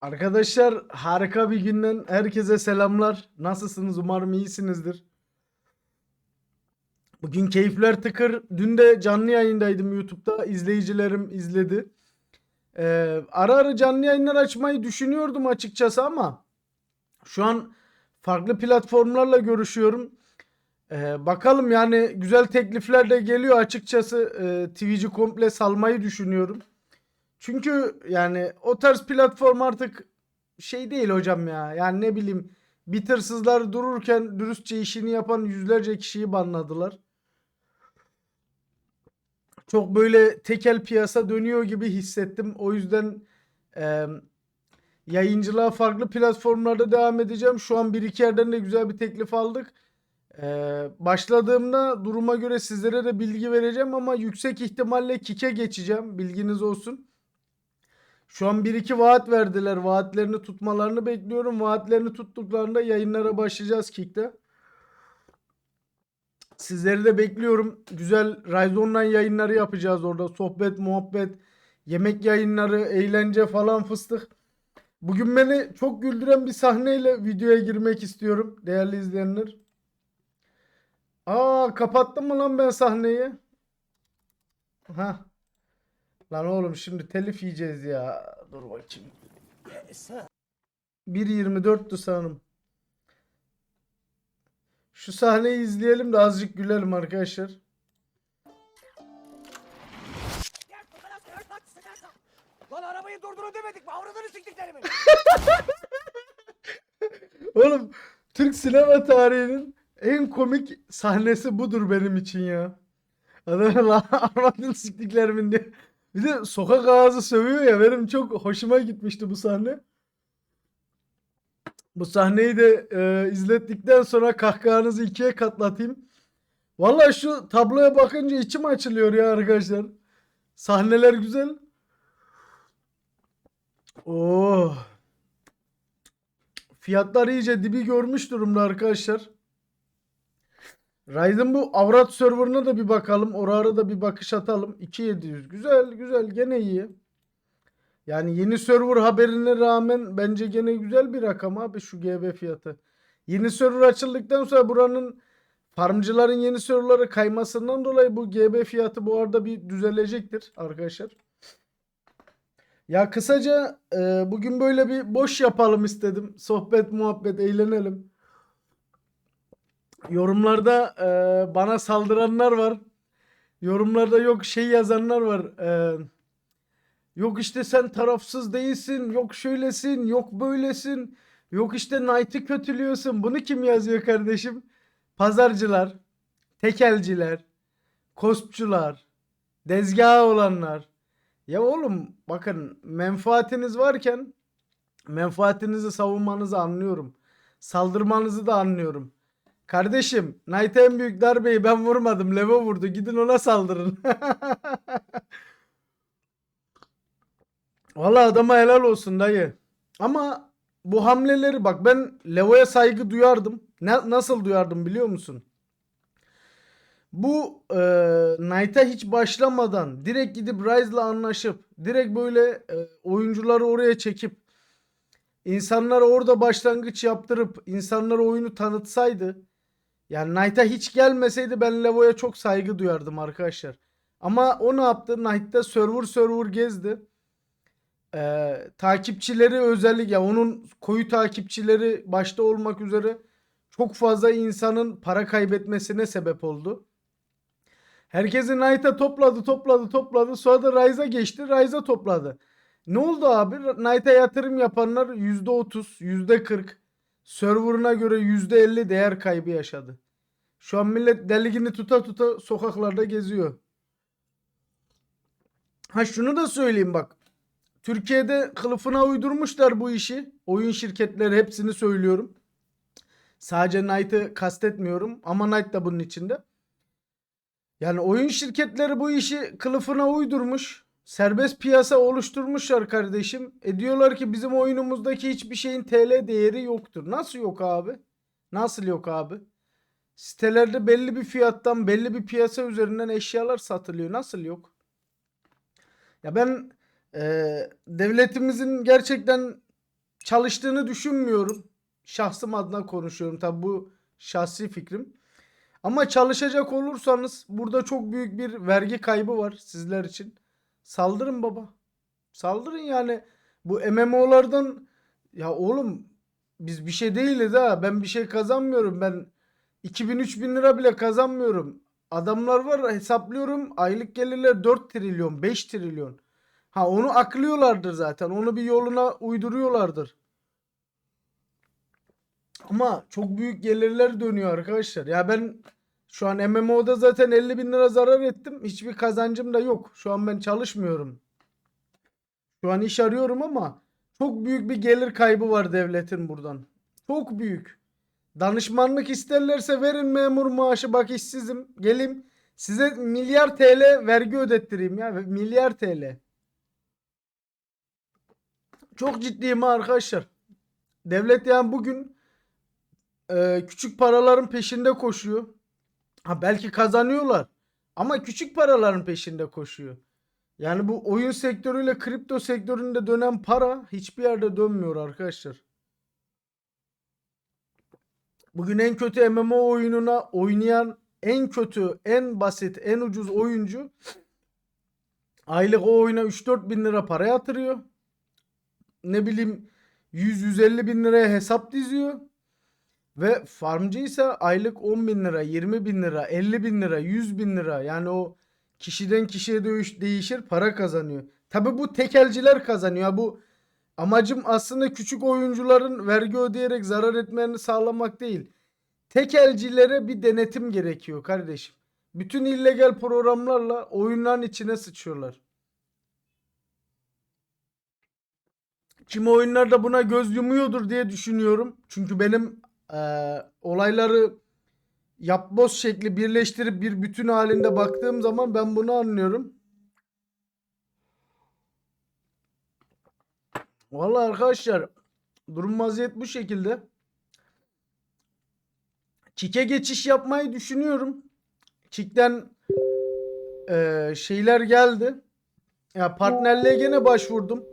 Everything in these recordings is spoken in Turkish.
Arkadaşlar harika bir günden herkese selamlar. Nasılsınız? Umarım iyisinizdir. Bugün keyifler tıkır. Dün de canlı yayındaydım YouTube'da. İzleyicilerim izledi. Ee, ara ara canlı yayınlar açmayı düşünüyordum açıkçası ama şu an farklı platformlarla görüşüyorum. Ee, bakalım yani güzel teklifler de geliyor açıkçası. E, Twitch'i komple salmayı düşünüyorum. Çünkü yani o tarz platform artık şey değil hocam ya. Yani ne bileyim bitırsızlar dururken dürüstçe işini yapan yüzlerce kişiyi banladılar. Çok böyle tekel piyasa dönüyor gibi hissettim. O yüzden e, yayıncılığa farklı platformlarda devam edeceğim. Şu an bir iki yerden de güzel bir teklif aldık. E, başladığımda duruma göre sizlere de bilgi vereceğim ama yüksek ihtimalle Kik'e geçeceğim. Bilginiz olsun. Şu an bir iki vaat verdiler. Vaatlerini tutmalarını bekliyorum. Vaatlerini tuttuklarında yayınlara başlayacağız Kick'te. Sizleri de bekliyorum. Güzel Rise Online yayınları yapacağız orada. Sohbet, muhabbet, yemek yayınları, eğlence falan fıstık. Bugün beni çok güldüren bir sahneyle videoya girmek istiyorum değerli izleyenler. Aa kapattım mı lan ben sahneyi? Ha. Lan oğlum şimdi telif yiyeceğiz ya. Dur bakayım. 1.24'tü sanırım. Şu sahneyi izleyelim de azıcık gülelim arkadaşlar. Lan arabayı durdurun demedik mi? Avradını siktiklerimin. Oğlum Türk sinema tarihinin en komik sahnesi budur benim için ya. Adam lan armadın siktiklerimin diye. Bir de sokak ağzı sövüyor ya benim çok hoşuma gitmişti bu sahne. Bu sahneyi de e, izlettikten sonra kahkahanızı ikiye katlatayım. Vallahi şu tabloya bakınca içim açılıyor ya arkadaşlar. Sahneler güzel. Oh. Fiyatlar iyice dibi görmüş durumda arkadaşlar. Ryzen bu avrat serverına da bir bakalım. Oraya da bir bakış atalım. 2700. Güzel güzel gene iyi. Yani yeni server haberine rağmen bence gene güzel bir rakam abi şu GB fiyatı. Yeni server açıldıktan sonra buranın farmcıların yeni serverlara kaymasından dolayı bu GB fiyatı bu arada bir düzelecektir arkadaşlar. Ya kısaca e, bugün böyle bir boş yapalım istedim. Sohbet, muhabbet, eğlenelim. Yorumlarda e, bana saldıranlar var. Yorumlarda yok şey yazanlar var. E, yok işte sen tarafsız değilsin. Yok şöylesin. Yok böylesin. Yok işte Knight'ı kötülüyorsun. Bunu kim yazıyor kardeşim? Pazarcılar, tekelciler, kospçular, dezgahı olanlar. Ya oğlum bakın menfaatiniz varken menfaatinizi savunmanızı anlıyorum. Saldırmanızı da anlıyorum. Kardeşim Knight'a en büyük darbeyi ben vurmadım. Levo vurdu. Gidin ona saldırın. Valla adama helal olsun dayı. Ama bu hamleleri bak ben Levo'ya saygı duyardım. Ne, nasıl duyardım biliyor musun? Bu e, Knight'a hiç başlamadan direkt gidip Rise'la anlaşıp direkt böyle e, oyuncuları oraya çekip insanlara orada başlangıç yaptırıp insanlara oyunu tanıtsaydı yani Knight'a hiç gelmeseydi ben Levo'ya çok saygı duyardım arkadaşlar. Ama o ne yaptı? Knight'ta server server gezdi. Ee, takipçileri özellikle onun koyu takipçileri başta olmak üzere çok fazla insanın para kaybetmesine sebep oldu. Herkesi Knight'a topladı topladı topladı sonra da Rise'a geçti Rise'a topladı. Ne oldu abi? Knight'a yatırım yapanlar %30, %40 serverına göre %50 değer kaybı yaşadı. Şu an millet deligini tuta tuta sokaklarda geziyor. Ha şunu da söyleyeyim bak. Türkiye'de kılıfına uydurmuşlar bu işi. Oyun şirketleri hepsini söylüyorum. Sadece Knight'ı kastetmiyorum ama Knight da bunun içinde. Yani oyun şirketleri bu işi kılıfına uydurmuş. Serbest piyasa oluşturmuşlar kardeşim. E diyorlar ki bizim oyunumuzdaki hiçbir şeyin TL değeri yoktur. Nasıl yok abi? Nasıl yok abi? Sitelerde belli bir fiyattan belli bir piyasa üzerinden eşyalar satılıyor. Nasıl yok? Ya ben e, devletimizin gerçekten çalıştığını düşünmüyorum. Şahsım adına konuşuyorum. Tabi bu şahsi fikrim. Ama çalışacak olursanız burada çok büyük bir vergi kaybı var sizler için. Saldırın baba. Saldırın yani. Bu MMO'lardan ya oğlum biz bir şey değiliz ha. Ben bir şey kazanmıyorum. Ben 2000-3000 lira bile kazanmıyorum. Adamlar var hesaplıyorum. Aylık gelirler 4 trilyon, 5 trilyon. Ha onu aklıyorlardır zaten. Onu bir yoluna uyduruyorlardır. Ama çok büyük gelirler dönüyor arkadaşlar. Ya ben şu an MMO'da zaten 50 bin lira zarar ettim. Hiçbir kazancım da yok. Şu an ben çalışmıyorum. Şu an iş arıyorum ama çok büyük bir gelir kaybı var devletin buradan. Çok büyük. Danışmanlık isterlerse verin memur maaşı bak işsizim. Gelim size milyar TL vergi ödettireyim ya. Milyar TL. Çok ciddiyim arkadaşlar. Devlet yani bugün e, küçük paraların peşinde koşuyor. Ha belki kazanıyorlar. Ama küçük paraların peşinde koşuyor. Yani bu oyun sektörüyle kripto sektöründe dönen para hiçbir yerde dönmüyor arkadaşlar. Bugün en kötü MMO oyununa oynayan en kötü, en basit, en ucuz oyuncu aylık o oyuna 3-4 bin lira para yatırıyor. Ne bileyim 100-150 bin liraya hesap diziyor. Ve farmcı ise aylık 10 bin lira, 20 bin lira, 50 bin lira, 100 bin lira. Yani o kişiden kişiye değiş- değişir para kazanıyor. Tabi bu tekelciler kazanıyor. Bu amacım aslında küçük oyuncuların vergi ödeyerek zarar etmelerini sağlamak değil. Tekelcilere bir denetim gerekiyor kardeşim. Bütün illegal programlarla oyunların içine sıçıyorlar. Kimi oyunlarda buna göz yumuyordur diye düşünüyorum. Çünkü benim eee, olayları yapboz şekli birleştirip bir bütün halinde baktığım zaman ben bunu anlıyorum. Vallahi arkadaşlar durum vaziyet bu şekilde. Kik'e geçiş yapmayı düşünüyorum. Kik'ten eee, şeyler geldi. Ya partnerliğe gene başvurdum.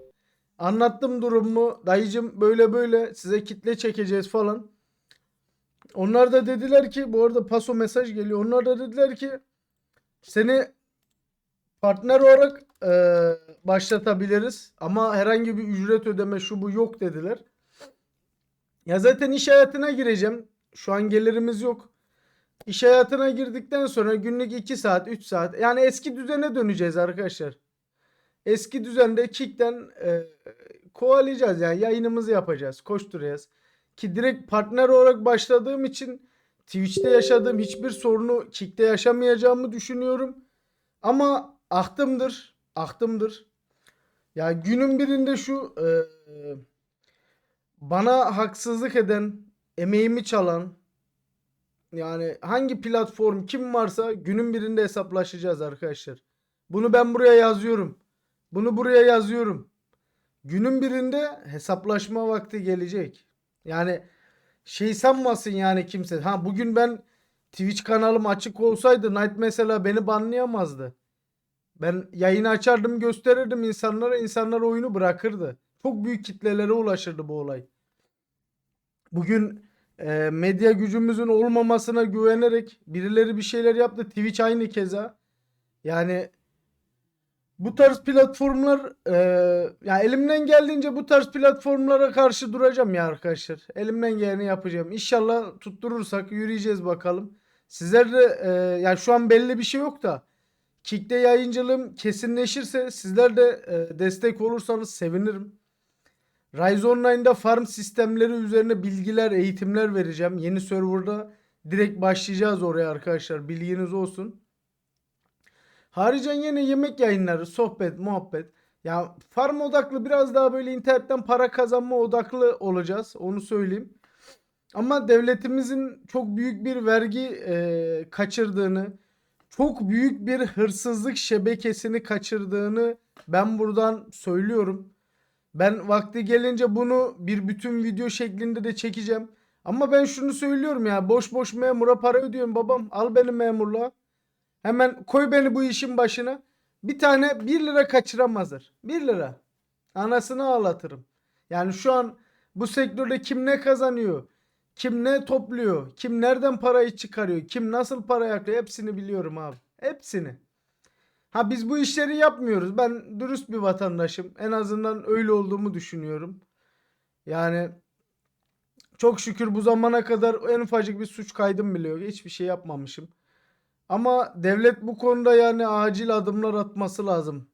Anlattım durumu. Dayıcım böyle böyle size kitle çekeceğiz falan. Onlar da dediler ki bu arada paso mesaj geliyor. Onlar da dediler ki seni partner olarak eee, başlatabiliriz ama herhangi bir ücret ödeme şu bu yok dediler. Ya zaten iş hayatına gireceğim. Şu an gelirimiz yok. İş hayatına girdikten sonra günlük 2 saat, 3 saat yani eski düzene döneceğiz arkadaşlar. Eski düzende Kick'ten e, kovalayacağız yani yayınımızı yapacağız, koşturacağız. Ki direkt partner olarak başladığım için Twitch'te yaşadığım hiçbir sorunu Kick'te yaşamayacağımı düşünüyorum. Ama ahtımdır, ahtımdır. Ya günün birinde şu e, bana haksızlık eden, emeğimi çalan yani hangi platform kim varsa günün birinde hesaplaşacağız arkadaşlar. Bunu ben buraya yazıyorum. Bunu buraya yazıyorum. Günün birinde hesaplaşma vakti gelecek. Yani şey sanmasın yani kimse. Ha bugün ben Twitch kanalım açık olsaydı Night mesela beni banlayamazdı. Ben yayını açardım gösterirdim insanlara. insanlar oyunu bırakırdı. Çok büyük kitlelere ulaşırdı bu olay. Bugün e, medya gücümüzün olmamasına güvenerek birileri bir şeyler yaptı. Twitch aynı keza. Yani bu tarz platformlar e, ya elimden geldiğince bu tarz platformlara karşı duracağım ya arkadaşlar. Elimden geleni yapacağım. İnşallah tutturursak yürüyeceğiz bakalım. Sizler de e, ya şu an belli bir şey yok da Kick'te yayıncılığım kesinleşirse sizler de e, destek olursanız sevinirim. Rise Online'da farm sistemleri üzerine bilgiler, eğitimler vereceğim. Yeni serverda direkt başlayacağız oraya arkadaşlar. Bilginiz olsun. Haricen yine yemek yayınları, sohbet, muhabbet. Ya farm odaklı biraz daha böyle internetten para kazanma odaklı olacağız. Onu söyleyeyim. Ama devletimizin çok büyük bir vergi e, kaçırdığını, çok büyük bir hırsızlık şebekesini kaçırdığını ben buradan söylüyorum. Ben vakti gelince bunu bir bütün video şeklinde de çekeceğim. Ama ben şunu söylüyorum ya boş boş memura para ödüyorum babam. Al beni memurluğa. Hemen koy beni bu işin başına. Bir tane 1 lira kaçıramazlar. 1 lira. Anasını ağlatırım. Yani şu an Bu sektörde kim ne kazanıyor? Kim ne topluyor? Kim nereden parayı çıkarıyor? Kim nasıl para yakıyor? Hepsini biliyorum abi. Hepsini. Ha biz bu işleri yapmıyoruz. Ben dürüst bir vatandaşım. En azından öyle olduğumu düşünüyorum. Yani çok şükür bu zamana kadar en ufacık bir suç kaydım bile yok. Hiçbir şey yapmamışım. Ama devlet bu konuda yani acil adımlar atması lazım.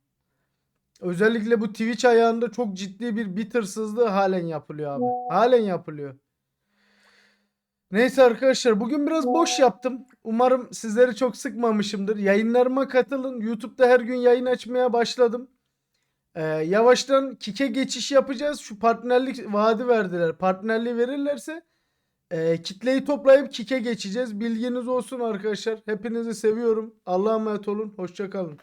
Özellikle bu Twitch ayağında çok ciddi bir bitirsizliği halen yapılıyor abi. Halen yapılıyor. Neyse arkadaşlar bugün biraz boş yaptım. Umarım sizleri çok sıkmamışımdır. Yayınlarıma katılın. YouTube'da her gün yayın açmaya başladım. Ee, yavaştan Kik'e geçiş yapacağız. Şu partnerlik vaadi verdiler. Partnerliği verirlerse e, kitleyi toplayıp Kik'e geçeceğiz. Bilginiz olsun arkadaşlar. Hepinizi seviyorum. Allah'a emanet olun. Hoşçakalın.